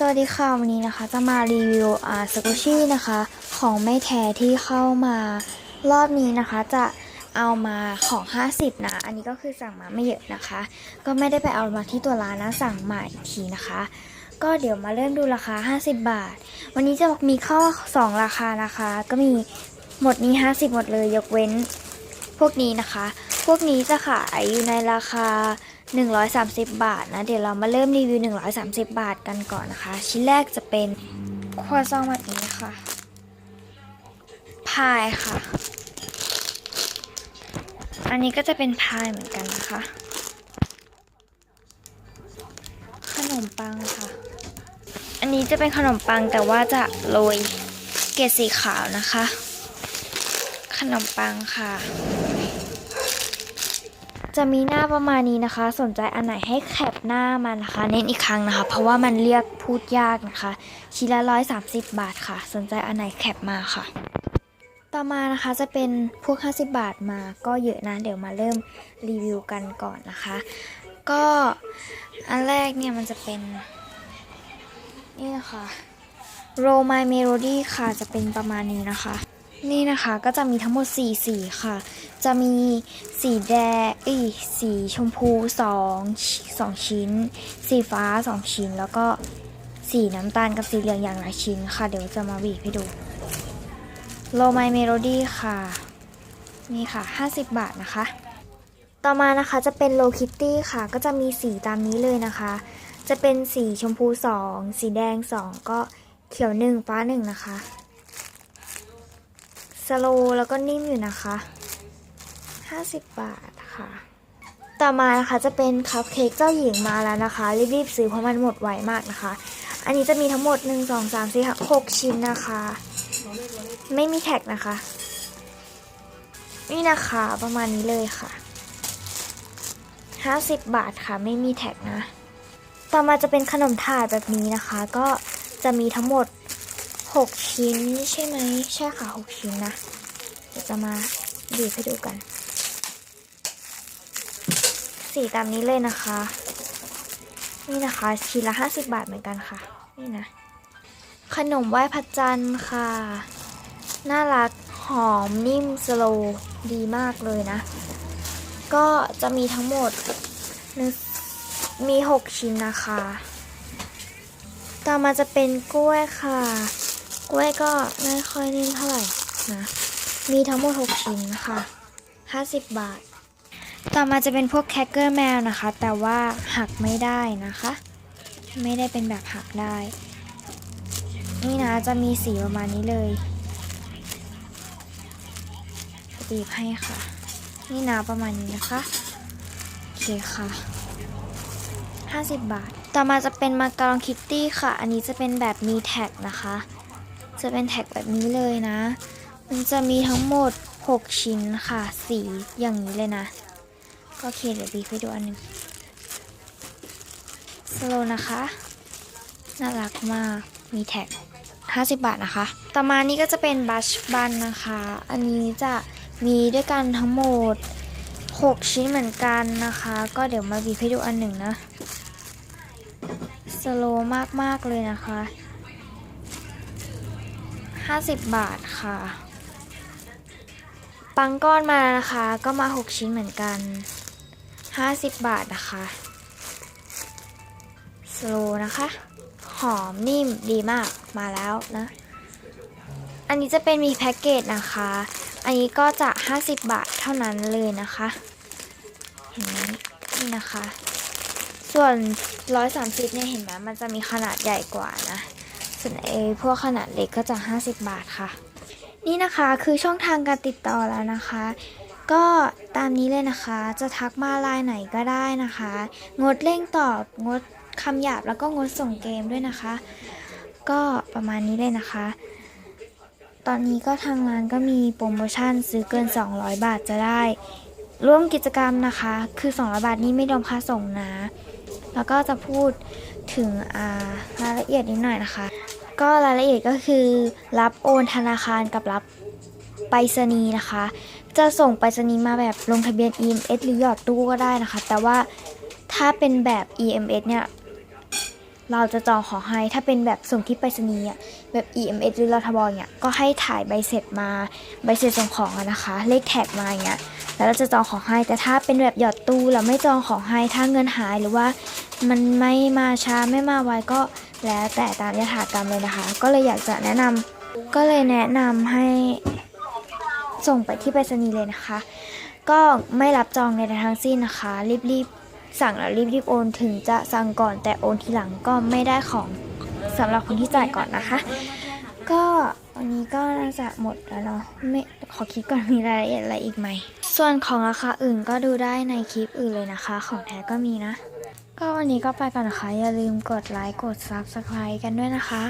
สวัสดีค่ะวันนี้นะคะ จะมารีวิวอ่าสกุชี่นะคะ ของแม่แท้ที่เข้ามารอบนี้นะคะ จะเอามาของ 50 นะ อันนี้ก็คือสั่งมาไม่เยอะนะคะ ก็ไม่ได้ไปเอามาที่ตัวร้านนะสั่งมาอีกทีนะคะ ก็เดี๋ยวมาเริ่มดูราคา 50 บาท วันนี้จะมีเข้า 2 ราคานะคะ ก็มีหมดนี้ 50 หมดเลยยกเว้น พวกนี้นะคะ พวกนี้จะขายอยู่ในราคา 130 บาทนะ เดี๋ยวเรามาเริ่มรีวิว 130 บาทกันก่อนนะคะ ชิ้นแรกจะเป็นครัวซองแบบนี้ค่ะ พายค่ะ อันนี้ก็จะเป็นพายเหมือนกันนะคะ ขนมปังค่ะ อันนี้จะเป็นขนมปังแต่ว่าจะโรยเกล็ดสีขาวนะคะ ขนมปังค่ะ จะมีหน้าประมาณนี้นะคะ สนใจอันไหนให้แคปหน้ามานะคะ เน้นอีกครั้งนะคะ เพราะว่ามันเรียกพูดยากนะคะชิ้นละร้อยสามสิบบาทค่ะ สนใจอันไหนแคปมาค่ะ ต่อมานะคะจะเป็นพวก 50 บาทมาก็เยอะนะ เดี๋ยวมาเริ่มรีวิวกันก่อนนะคะ ก็อันแรกเนี่ยมันจะเป็น นี่นะคะ Roll My Melody ค่ะจะเป็นประมาณนี้นะคะ นี่นะคะก็จะมีทั้งหมด4สีค่ะ จะมีสีแดงอ้ยสีชมพู2 2ชิ้น สีฟ้า2ชิ้น แล้วก็สีน้ำตาลกับสีเหลืองอย่างละชิ้นค่ะ เดี๋ยวจะมาบีบให้ดูโลไมเมโลดี้ค่ะ นี่ค่ะ 50 บาทนะคะ ต่อมานะคะจะเป็นโลคิตตี้ค่ะ ก็จะมีสีตามนี้เลยนะคะ จะเป็นสีชมพู 2 สีแดง 2 ก็เขียว 1 ฟ้า 1 นะคะสโลแล้วก็นิ่มอยู่นะคะ 50 บาทค่ะ ต่อมานะคะจะเป็นคัพเค้กเจ้าหญิงมาแล้วนะคะ รีบๆซื้อเพราะมันหมดไวมากนะคะ อันนี้จะมีทั้งหมด 1 2 3 4 6 ชิ้นนะคะ ไม่มีแท็กนะคะ นี่นะคะประมาณนี้เลยค่ะ 50 บาทค่ะไม่มีแท็กนะ ต่อมาจะเป็นขนมถาดแบบนี้นะคะ ก็จะมีทั้งหมด 6 ชิ้นใช่ไหมใช่ค่ะ 6 ชิ้นนะ เดี๋ยวจะมาบีบให้ดูกัน สีตามนี้เลยนะคะ นี่นะคะชิ้นละ 50 บาทเหมือนกันค่ะ นี่นะ ขนมไหว้พระจันทร์ค่ะ น่ารักหอมนิ่มสโลดีมากเลยนะ ก็จะมีทั้งหมดมี 6 ชิ้นนะคะ ต่อมาจะเป็นกล้วยค่ะ กล้วยก็ไม่ค่อยนิ่มเท่าไหร่นะ มีทั้งหมด 6 ชิ้นค่ะ 50 บาท ต่อมาจะเป็นพวกแคคเกอร์แมวนะคะ แต่ว่าหักไม่ได้นะคะ ไม่ได้เป็นแบบหักได้ นี่นะจะมีสีประมาณนี้เลยบีบให้ค่ะ นี่นะประมาณนี้นะคะ โอเคค่ะ50 บาท ต่อมาจะเป็นมาการองคิตตี้ค่ะ อันนี้จะเป็นแบบมีแท็กนะคะ จะเป็นแท็กแบบนี้เลยนะ มันจะมีทั้งหมด 6 ชิ้นค่ะ สีอย่างนี้เลยนะ โอเค เดี๋ยวบีบให้ดูอันหนึงสโลนะคะ น่ารักมาก มีแท็ก 50 บาทนะคะ ต่อมานี่ก็จะเป็นบัชบันนะคะ อันนี้จะมีด้วยกันทั้งหมด 6 ชิ้นเหมือนกันนะคะ ก็เดี๋ยวมาบีให้ดูอันหนึ่งนะ สโลมากมากเลยนะคะ 50 บาทค่ะ ปังก้อนมานะคะ ก็มา 6 ชิ้นเหมือนกัน 50 บาทนะคะสโลนะคะ หอมนิ่มดีมากมาแล้วนะ อันนี้จะเป็นมีแพ็กเกจนะคะ อันนี้ก็จะ 50 บาทเท่านั้นเลยนะคะเห็นไหมนี่นะคะ ส่วน 130เนี่ยเห็นไหมมันจะมีขนาดใหญ่กว่านะส่วนไอ้พวกขนาดเล็กก็จะ 50 บาทค่ะ นี่นะคะคือช่องทางการติดต่อแล้วนะคะ ก็ตามนี้เลยนะคะ จะทักมาไลน์ไหนก็ได้นะคะ งดเร่งตอบ งดคำหยาบแล้วก็งดส่งเกมด้วยนะคะ ก็ประมาณนี้เลยนะคะ ตอนนี้ก็ทางร้านก็มีโปรโมชั่นซื้อเกิน 200 บาทจะได้ ร่วมกิจกรรมนะคะ คือ 200 บาทนี้ไม่รวมค่าส่งนะ แล้วก็จะพูดถึงรายละเอียดนิดหน่อยนะคะ ก็รายละเอียดก็คือรับโอนธนาคารกับรับ ไปรษณีย์นะคะ จะส่งไปรษณีย์มาแบบลงทะเบียน EMS หรือหยอดตู้ก็ได้นะคะ แต่ว่าถ้าเป็นแบบ EMS เนี่ยเราจะจองของให้ถ้าเป็นแบบส่งที่ไปรษณีย์อะแบบ EMS หรือรทบเนี่ยก็ให้ถ่ายใบเสร็จมาใบเสร็จส่งของนะคะ เลขแท็กมาอย่างเงี้ยแล้วเราจะจองของให้แต่ถ้าเป็นแบบหยอดตู้เราไม่จองของให้ถ้าเงินหายหรือว่ามันไม่มาช้าไม่มาไวก็แล้วแต่ตามยถากรรมเลยนะคะ ก็เลยอยากจะแนะนำก็เลยแนะนำให้ ส่งไปที่ไปรษณีย์เลยนะคะ ก็ไม่รับจองในทั้งสิ้นนะคะ รีบๆสั่งแล้วรีบๆโอนถึงจะสั่งก่อนแต่โอนทีหลังก็ไม่ได้ของสำหรับคนที่จ่ายก่อนนะคะ ก็วันนี้ก็น่าจะหมดแล้วเนาะไม่ขอคิดก่อนมีรายละเอียดอะไรอีกไหม ส่วนของราคาอื่นก็ดูได้ในคลิปอื่นเลยนะคะ ของแท้ก็มีนะ ก็วันนี้ก็ไปก่อนนะคะ อย่าลืมกดไลค์กด Subscribe กันด้วยนะคะ